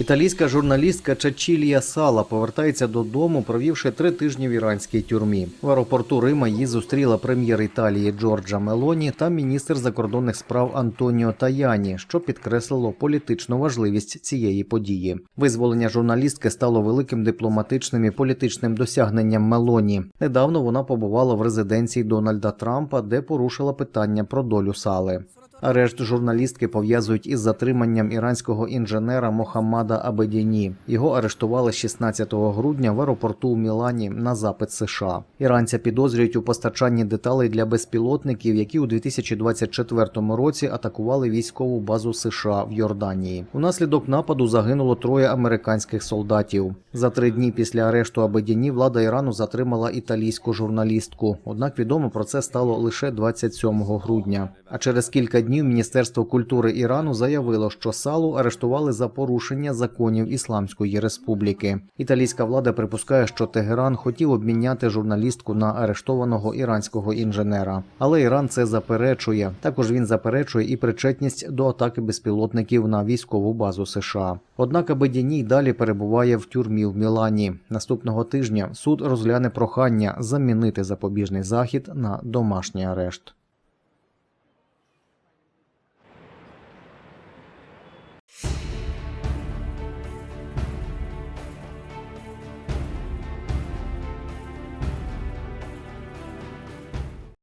Італійська журналістка Чачілія Сала повертається додому, провівши три тижні в іранській тюрмі. В аеропорту Рима її зустріла прем'єр Італії Джорджа Мелоні та міністр закордонних справ Антоніо Таяні, що підкреслило політичну важливість цієї події. Визволення журналістки стало великим дипломатичним і політичним досягненням Мелоні. Недавно вона побувала в резиденції Дональда Трампа, де порушила питання про долю сали. Арешт журналістки пов'язують із затриманням іранського інженера Мохаммада Абедіні. Його арештували 16 грудня в аеропорту у Мілані на запит США. Іранця підозрюють у постачанні деталей для безпілотників, які у 2024 році атакували військову базу США в Йорданії. Унаслідок нападу загинуло троє американських солдатів. За три дні після арешту Абедіні влада Ірану затримала італійську журналістку. Однак відомо про це стало лише 27 грудня. А через кілька днів Міністерство культури Ірану заявило, що салу арештували за порушення законів Ісламської республіки. Італійська влада припускає, що Тегеран хотів обміняти журналістку на арештованого іранського інженера, але Іран це заперечує. Також він заперечує і причетність до атаки безпілотників на військову базу США. Однак Абедіній далі перебуває в тюрмі в Мілані. Наступного тижня суд розгляне прохання замінити запобіжний захід на домашній арешт.